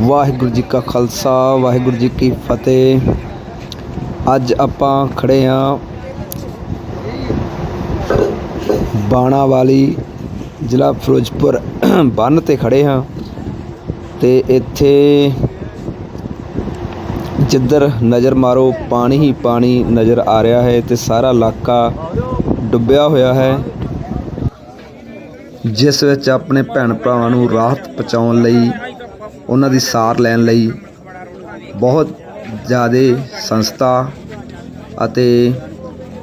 ਵਾਹਿਗੁਰੂ ਜੀ ਕਾ ਖਾਲਸਾ, ਵਾਹਿਗੁਰੂ ਜੀ ਕੀ ਫਤਿਹ। ਅੱਜ ਆਪਾਂ ਖੜੇ ਹਾਂ ਬਾਣਾ ਵਾਲੀ ਜ਼ਿਲ੍ਹਾ ਫਿਰੋਜ਼ਪੁਰ ਬੰਨ ਤੇ ਖੜੇ ਹਾਂ ਤੇ ਇੱਥੇ ਜਿੱਧਰ ਨਜ਼ਰ ਮਾਰੋ, ਪਾਣੀ ਹੀ ਪਾਣੀ ਨਜ਼ਰ ਆ ਰਿਹਾ ਹੈ ਤੇ ਸਾਰਾ ਇਲਾਕਾ ਡੁੱਬਿਆ ਹੋਇਆ ਹੈ। ਜਿਸ ਵਿੱਚ ਆਪਣੇ ਭੈਣ ਭਰਾਵਾਂ ਨੂੰ ਰਾਹਤ ਪਹੁੰਚਾਉਣ ਲਈ ਉਹਨਾਂ ਦੀ ਸਾਰ ਲੈਣ ਲਈ ਬਹੁਤ ਜ਼ਿਆਦਾ ਸੰਸਥਾ ਅਤੇ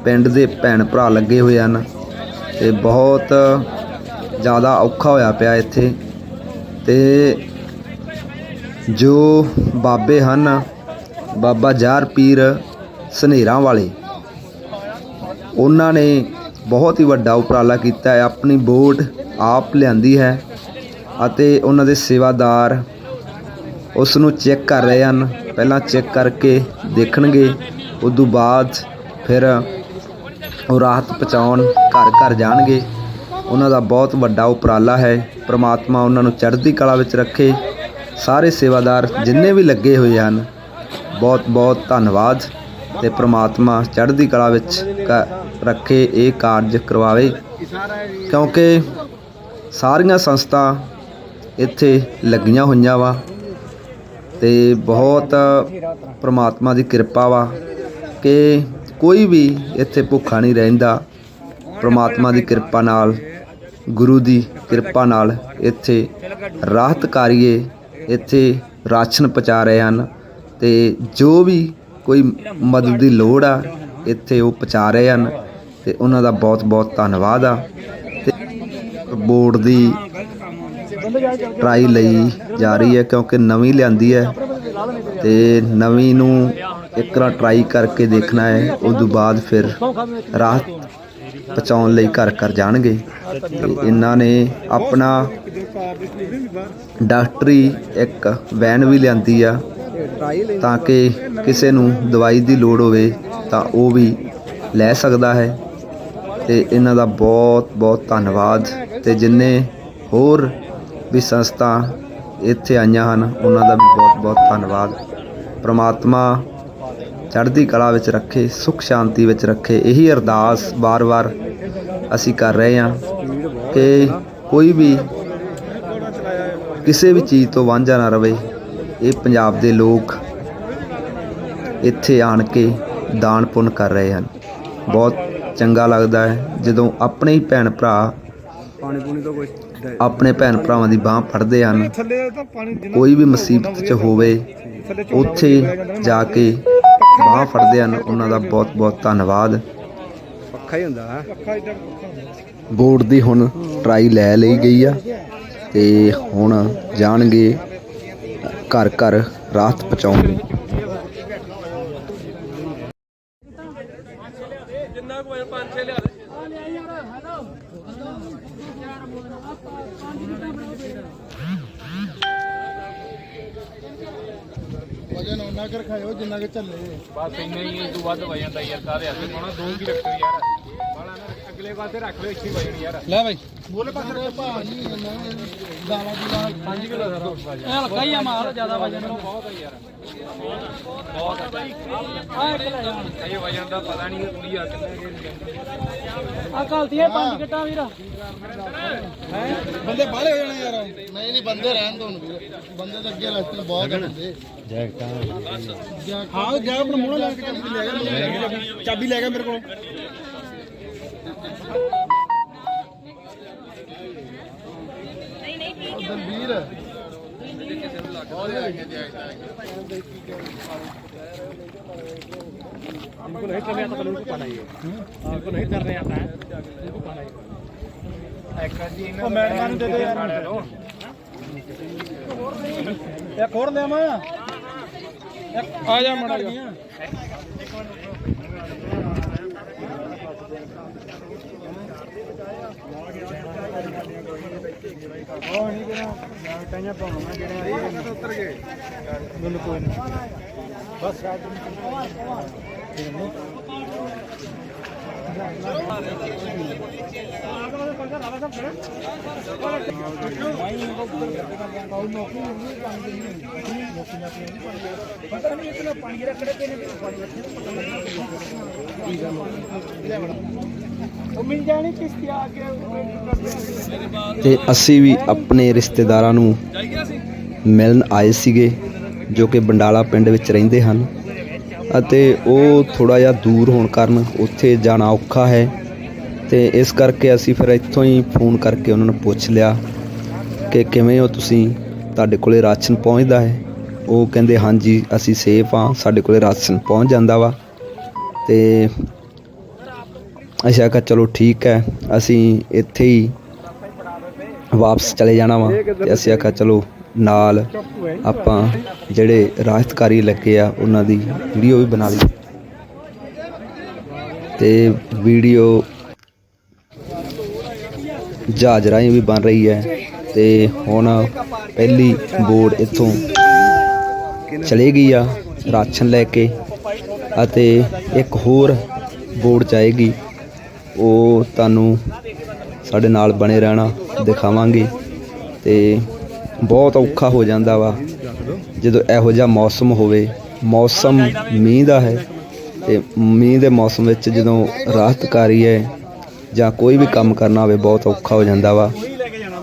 ਪਿੰਡ ਦੇ ਭੈਣ ਭਰਾ ਲੱਗੇ ਹੋਏ ਹਨ ਤੇ ਬਹੁਤ ਜ਼ਿਆਦਾ ਔਖਾ ਹੋਇਆ ਪਿਆ ਇੱਥੇ ਤੇ ਜੋ ਬਾਬੇ ਹਨ, ਬਾਬਾ ਜਾਰ ਪੀਰ ਸਨੇਰਾਂ ਵਾਲੇ, ਉਹਨਾਂ ਨੇ ਬਹੁਤ ਹੀ ਵੱਡਾ ਉਪਰਾਲਾ ਕੀਤਾ ਹੈ, ਆਪਣੀ ਬੋਟ ਆਪ ਲਿਆਂਦੀ ਹੈ ਅਤੇ ਉਹਨਾਂ ਦੇ ਸੇਵਾਦਾਰ ਉਸ ਨੂੰ ਚੈੱਕ ਕਰ ਰਹੇ ਹਨ। ਪਹਿਲਾਂ ਚੈੱਕ ਕਰਕੇ ਦੇਖਣਗੇ। ਉਸ ਤੋਂ ਬਾਅਦ ਫਿਰ ਉਹ ਰਾਹਤ ਪਹੁੰਚਾਉਣ ਘਰ ਘਰ ਜਾਣਗੇ। ਉਹਨਾਂ ਦਾ ਬਹੁਤ ਵੱਡਾ ਉਪਰਾਲਾ ਹੈ। ਪ੍ਰਮਾਤਮਾ ਉਹਨਾਂ ਨੂੰ ਚੜ੍ਹਦੀ ਕਲਾ ਵਿੱਚ ਰੱਖੇ। ਸਾਰੇ ਸੇਵਾਦਾਰ ਜਿੰਨੇ ਵੀ ਲੱਗੇ ਹੋਏ ਹਨ, ਬਹੁਤ ਬਹੁਤ ਧੰਨਵਾਦ ਤੇ ਪ੍ਰਮਾਤਮਾ ਚੜ੍ਹਦੀ ਕਲਾ ਵਿੱਚ ਕ- ਰੱਖੇ, ਇਹ ਕਾਰਜ ਕਰਵਾਵੇ। ਕਿਉਂਕਿ ਸਾਰੀਆਂ ਸੰਸਥਾ ਇੱਥੇ ਲੱਗੀਆਂ ਹੋਈਆਂ ਵਾ। ਤੇ ਬਹੁਤ ਪ੍ਰਮਾਤਮਾ ਦੀ ਕਿਰਪਾ ਵਾ ਕਿ ਕੋਈ ਵੀ ਇੱਥੇ ਭੁੱਖਾ ਨਹੀਂ ਰਹਿੰਦਾ। ਪ੍ਰਮਾਤਮਾ ਦੀ ਕਿਰਪਾ ਨਾਲ, ਗੁਰੂ ਦੀ ਕਿਰਪਾ ਨਾਲ ਇੱਥੇ ਰਾਹਤ ਕਾਰੀਏ, ਇੱਥੇ ਰਾਸ਼ਨ ਪਹੁੰਚਾ ਰਹੇ ਹਨ ਤੇ ਜੋ ਵੀ ਕੋਈ ਮਦਦ ਦੀ ਲੋੜ ਆ, ਇੱਥੇ ਉਹ ਪਹੁੰਚਾ ਰਹੇ ਹਨ ਤੇ ਉਹਨਾਂ ਦਾ ਬਹੁਤ ਬਹੁਤ ਧੰਨਵਾਦ ਆ। ਤੇ ਬੋਰਡ ਦੀ ਟਰਾਈ ਲਈ ਜਾ ਰਹੀ ਹੈ ਕਿਉਂਕਿ ਨਵੀਂ ਲਿਆਂਦੀ ਹੈ ਤੇ ਨਵੀਂ ਨੂੰ ਇੱਕ ਵਾਰ ਟਰਾਈ ਕਰਕੇ ਦੇਖਣਾ ਹੈ ਉਸ ਤੋਂ ਬਾਅਦ ਫਿਰ ਰਾਹਤ ਪਹੁੰਚਾਉਣ ਲਈ ਘਰ ਘਰ ਜਾਣਗੇ। ਤੇ ਇਹਨਾਂ ਨੇ ਆਪਣਾ ਡਾਕਟਰੀ ਇੱਕ ਵੈਨ ਵੀ ਲਿਆਂਦੀ ਆ, ਤਾਂ ਕਿ ਕਿਸੇ ਨੂੰ ਦਵਾਈ ਦੀ ਲੋੜ ਹੋਵੇ ਤਾਂ ਉਹ ਵੀ ਲੈ ਸਕਦਾ ਹੈ। ਤੇ ਇਹਨਾਂ ਦਾ ਬਹੁਤ ਬਹੁਤ ਧੰਨਵਾਦ। ਤੇ ਜਿੰਨੇ ਹੋਰ ਵੀ ਸੰਸਥਾ ਇੱਥੇ ਆਈਆਂ ਹਨ। ਉਹਨਾਂ ਦਾ ਵੀ ਬਹੁਤ ਬਹੁਤ ਧੰਨਵਾਦ। ਪ੍ਰਮਾਤਮਾ ਚੜ੍ਹਦੀ ਕਲਾ ਵਿੱਚ ਰੱਖੇ, ਸੁਖ ਸ਼ਾਂਤੀ ਵਿੱਚ ਰੱਖੇ। ਇਹੀ ਅਰਦਾਸ ਬਾਰ-ਬਾਰ ਅਸੀਂ ਕਰ ਰਹੇ ਹਾਂ ਕਿ ਕੋਈ ਵੀ ਕਿਸੇ ਵੀ ਚੀਜ਼ ਤੋਂ ਵਾਂਝਾ ਨਾ ਰਵੇ। ਇਹ ਪੰਜਾਬ ਦੇ ਲੋਕ ਇੱਥੇ ਆਣ ਕੇ ਦਾਨ ਪੁੰਨ ਕਰ ਰਹੇ ਹਨ। ਬਹੁਤ ਚੰਗਾ ਲੱਗਦਾ ਹੈ। ਜਦੋਂ ਆਪਣੇ ਹੀ ਭੈਣ ਭਰਾ ਪਾਣੀ ਪੂਣੀ ਤੋਂ ਕੋਈ ਆਪਣੇ ਭੈਣ ਭਰਾਵਾਂ ਦੀ ਬਾਹ ਫੜਦੇ ਹਨ। ਕੋਈ ਵੀ ਮੁਸੀਬਤ 'ਚ ਹੋਵੇ ਉੱਥੇ ਜਾ ਕੇ ਬਾਹ ਫੜਦੇ ਹਨ। ਉਹਨਾਂ ਦਾ ਬਹੁਤ ਬਹੁਤ ਧੰਨਵਾਦ। ਪੱਖਾ ਹੀ ਹੁੰਦਾ ਹੈ। ਬੋਰਡ ਦੀ ਹੁਣ ਟਰਾਈ ਲੈ ਲਈ ਗਈ ਆ ਤੇ ਹੁਣ ਜਾਣਗੇ ਘਰ ਘਰ ਰਾਹਤ ਪਹੁੰਚਾਉਣ ਵਜਨ ਉਹਨਾਂ ਕਰ ਖਾਇਓ ਜਿੰਨਾ ਕਿ ਚੱਲੇ। ਬਸ ਇੰਨਾ ਹੀ, ਇਹ ਤੋਂ ਵੱਧ ਵਜਨ ਦਾ ਯਾਰ ਕਾਹਦੇ ਹੱਥ ਪਾਉਣਾ ਦੋ ਕੀ ਰੱਖੋ ਯਾਰ। ਅਗਲੇ ਪਾਸੇ ਰੱਖ ਲਓ ਇੱਥੇ ਵਜਨ ਯਾਰ। ਲੈ ਬਾਈ। ਬੋਲੇ ਪਾਸੇ ਰੱਖ ਭਾ ਜੀ ਦਾਣਾ ਦੀ ਦਾਣਾ 5 ਕਿਲੋ ਦਾ ਰੋਸ ਇਹ ਹਲਕਾ ਹੀ ਆ ਮਾਲ ਜ਼ਿਆਦਾ ਵਜਨ ਨੂੰ ਬਹੁਤ ਹੈ ਯਾਰ। ਆ ਇੱਕ ਲੈ ਜਾ ਇਹ ਵਜਨ ਦਾ ਪਤਾ ਨਹੀਂ ਕੁੜੀ ਆ ਕਿੰਨੇ ਆ ਕਲਤੀਆਂ ਪੰਜ ਕਿੱਟਾਂ ਵੀਰ। ਬੰਦੇ ਬਾਹਲੇ ਹੋ ਜਾਣੇ ਯਾਰ। ਨਹੀਂ ਨਹੀਂ ਬੰਦੇ ਰਹਿਣ ਦੋ ਵੀਰ। ਬੰਦੇ ਤਾਂ ਅੱਗੇ ਰਸਤੇ ਬਹੁਤ ਆ ਬੰਦੇ। ਜੈਕਟਾਂ। ਹਾਂ ਗਿਆ ਆਪਣਾ ਮੂੰਹ ਲਾ ਕੇ ਚਾਬੀ ਲੈ ਗਿਆ ਚਾਬੀ ਲੈ ਗਿਆ ਮੇਰੇ ਕੋਲ। ਦਲਬੀਰ इनको नहीं करने आता तो उनको पाना ही है इनको नहीं करने आता है उनको पाना ही एक जी ਉਹ ਮੈਡਮਾਂ ਨੂੰ ਦੇ ਦੇ ਯਾਰ ਇੱਕ ਹੋਰ ਲਿਆਵਾਂ ਆ ਜਾ ਮੜਾ ਉਹ ਨਹੀਂ ਕਿਹੜਾ ਟਾਈਆਂ ਪਾਉਣਾ ਜਿਹੜੇ ਉੱਤਰ ਗਏ ਮੈਨੂੰ ਕੋਈ ਨਹੀਂ। ਬਸ ਉਹ ਮਿਲ ਜਾਣੀ ਕਿਸ਼ਤੀ ਆ ਕੇ ਤੇ ਅਸੀਂ ਵੀ ਆਪਣੇ ਰਿਸ਼ਤੇਦਾਰਾਂ ਨੂੰ ਮਿਲਣ ਆਏ ਸੀਗੇ, ਜੋ ਕਿ ਬੰਡਾਲਾ ਪਿੰਡ ਵਿੱਚ ਰਹਿੰਦੇ ਹਨ। ਅਤੇ ਉਹ ਥੋੜਾ ਜਿਹਾ ਦੂਰ ਹੋਣ ਕਾਰਨ ਉੱਥੇ ਜਾਣਾ ਔਖਾ ਹੈ। ਤੇ ਇਸ ਕਰਕੇ ਅਸੀਂ ਫਿਰ ਇੱਥੋਂ ਹੀ ਫੋਨ ਕਰਕੇ ਉਹਨਾਂ ਨੂੰ ਪੁੱਛ ਲਿਆ ਕਿ ਕਿਵੇਂ ਹੋ ਤੁਸੀਂ? ਤੁਹਾਡੇ ਕੋਲੇ ਰਾਸ਼ਨ ਪਹੁੰਚਦਾ ਹੈ। ਉਹ ਕਹਿੰਦੇ, ਹਾਂਜੀ, ਅਸੀਂ ਸੇਫ ਹਾਂ। ਸਾਡੇ ਕੋਲੇ ਰਾਸ਼ਨ ਪਹੁੰਚ ਜਾਂਦਾ ਵਾ। ਤੇ ਅਸੀਂ ਆਖਿਆ, ਚਲੋ ਠੀਕ ਹੈ। ਅਸੀਂ ਇੱਥੇ ਹੀ ਵਾਪਸ ਚਲੇ ਜਾਣਾ ਵਾ। ਤੇ ਅਸੀਂ ਆਖਿਆ, ਚਲੋ ਨਾਲ ਆਪਾਂ ਜਿਹੜੇ ਰਾਹਤਕਾਰੀ ਲੱਗੇ ਆ ਉਹਨਾਂ ਦੀ ਵੀਡੀਓ ਵੀ ਬਣਾ ਲਈ। ਤੇ ਵੀਡੀਓ ਜਹਾਜ਼ ਰਾਹੀਂ ਵੀ ਬਣ ਰਹੀ ਹੈ ਤੇ ਹੁਣ ਪਹਿਲੀ ਬੋਰਡ ਇੱਥੋਂ ਚਲੇ ਗਈ ਆ ਰਾਸ਼ਨ ਲੈ ਕੇ ਅਤੇ ਇੱਕ ਹੋਰ ਬੋਰਡ ਜਾਏਗੀ ਉਹ ਤੁਹਾਨੂੰ ਸਾਡੇ ਨਾਲ ਬਣੇ ਰਹਿਣਾ ਦਿਖਾਵਾਂਗੇ ਤੇ ਬਹੁਤ ਔਖਾ ਹੋ ਜਾਂਦਾ ਵਾ। ਜਦੋਂ ਇਹੋ ਜਿਹਾ ਮੌਸਮ ਹੋਵੇ, ਮੌਸਮ ਮੀਂਹ ਦਾ ਹੈ ਤੇ ਮੀਂਹ ਦੇ ਮੌਸਮ ਵਿੱਚ ਜਦੋਂ ਰਾਹਤਕਾਰੀ ਹੈ ਜਾਂ ਕੋਈ ਵੀ ਕੰਮ ਕਰਨਾ ਹੋਵੇ, ਬਹੁਤ ਔਖਾ ਹੋ ਜਾਂਦਾ ਵਾ।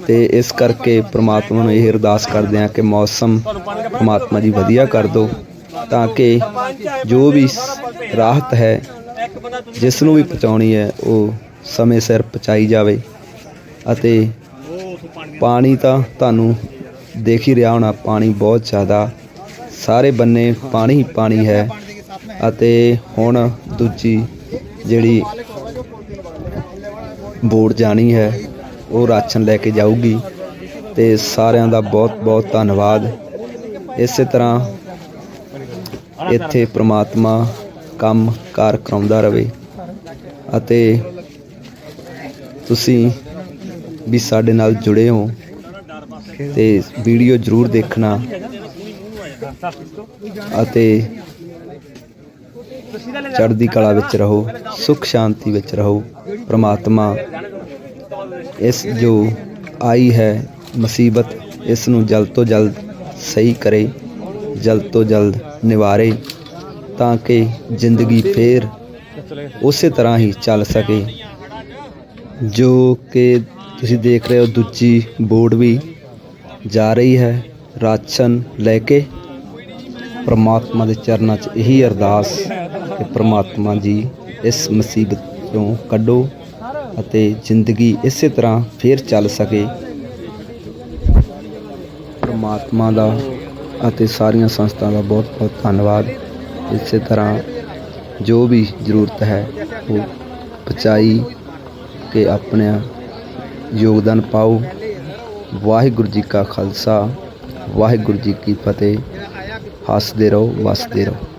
ਤੇ ਇਸ ਕਰਕੇ ਪ੍ਰਮਾਤਮਾ ਨੂੰ ਇਹ ਅਰਦਾਸ ਕਰਦੇ ਹਾਂ ਕਿ ਮੌਸਮ ਪ੍ਰਮਾਤਮਾ ਜੀ ਵਧੀਆ ਕਰ ਦਿਓ ਤਾਂ ਕਿ ਜੋ ਵੀ ਰਾਹਤ ਹੈ, ਜਿਸ ਨੂੰ ਵੀ ਪਹੁੰਚਾਉਣੀ ਹੈ, ਉਹ ਸਮੇਂ ਸਿਰ ਪਹੁੰਚਾਈ ਜਾਵੇ ਅਤੇ ਪਾਣੀ ਤਾਂ ਤੁਹਾਨੂੰ ਦੇਖ ਹੀ ਰਿਹਾ ਹੋਣਾ, ਪਾਣੀ ਬਹੁਤ ਜ਼ਿਆਦਾ, ਸਾਰੇ ਬੰਨੇ ਪਾਣੀ ਹੀ ਪਾਣੀ ਹੈ ਅਤੇ ਹੁਣ ਦੂਜੀ ਜਿਹੜੀ ਬੋਰਡ ਜਾਣੀ ਹੈ, ਉਹ ਰਾਸ਼ਨ ਲੈ ਕੇ ਜਾਊਗੀ ਤੇ ਸਾਰਿਆਂ ਦਾ ਬਹੁਤ ਬਹੁਤ ਧੰਨਵਾਦ। ਇਸੇ ਤਰ੍ਹਾਂ ਇੱਥੇ ਪ੍ਰਮਾਤਮਾ ਕੰਮ ਕਾਰ ਕਰਾਉਂਦਾ ਰਵੇ ਅਤੇ ਤੁਸੀਂ ਵੀ ਸਾਡੇ ਨਾਲ ਜੁੜੇ ਹੋ। ਤੇ ਵੀਡੀਓ ਜ਼ਰੂਰ ਦੇਖਣਾ। ਅਤੇ ਚੜ੍ਹਦੀ ਕਲਾ ਵਿੱਚ ਰਹੋ, ਸੁਖ ਸ਼ਾਂਤੀ ਵਿੱਚ ਰਹੋ, ਪ੍ਰਮਾਤਮਾ ਇਸ ਜੋ ਆਈ ਹੈ ਮੁਸੀਬਤ, ਇਸ ਨੂੰ ਜਲਦ ਤੋਂ ਜਲਦ ਸਹੀ ਕਰੇ, ਜਲਦ ਤੋਂ ਜਲਦ ਨਿਵਾਰੇ, ਤਾਂ ਕਿ ਜ਼ਿੰਦਗੀ ਫੇਰ ਉਸੇ ਤਰ੍ਹਾਂ ਹੀ ਚੱਲ ਸਕੇ। ਜੋ ਕਿ ਤੁਸੀਂ ਦੇਖ ਰਹੇ ਹੋ, ਦੂਜੀ ਬੋਰਡ ਵੀ ਜਾ ਰਹੀ ਹੈ। ਰਾਸ਼ਨ ਲੈ ਕੇ ਪ੍ਰਮਾਤਮਾ ਦੇ ਚਰਨਾਂ 'ਚ ਇਹੀ ਅਰਦਾਸ ਕਿ ਪ੍ਰਮਾਤਮਾ ਜੀ ਇਸ ਮੁਸੀਬਤ ਤੋਂ ਕੱਢੋ ਅਤੇ ਜ਼ਿੰਦਗੀ ਇਸੇ ਤਰ੍ਹਾਂ ਫੇਰ ਚੱਲ ਸਕੇ। ਪ੍ਰਮਾਤਮਾ ਦਾ ਅਤੇ ਸਾਰੀਆਂ ਸੰਸਥਾ ਦਾ ਬਹੁਤ ਬਹੁਤ ਧੰਨਵਾਦ। ਇਸੇ ਤਰ੍ਹਾਂ ਜੋ ਵੀ ਜ਼ਰੂਰਤ ਹੈ, ਉਹ ਪਹੁੰਚਾਈ ਕਿ ਆਪਣਾ ਯੋਗਦਾਨ ਪਾਓ। ਵਾਹਿਗੁਰੂ ਜੀ ਕਾ ਖਾਲਸਾ ਵਾਹਿਗੁਰੂ ਜੀ ਕੀ ਫਤਿਹ। ਹੱਸਦੇ ਰਹੋ ਵਸਦੇ ਰਹੋ।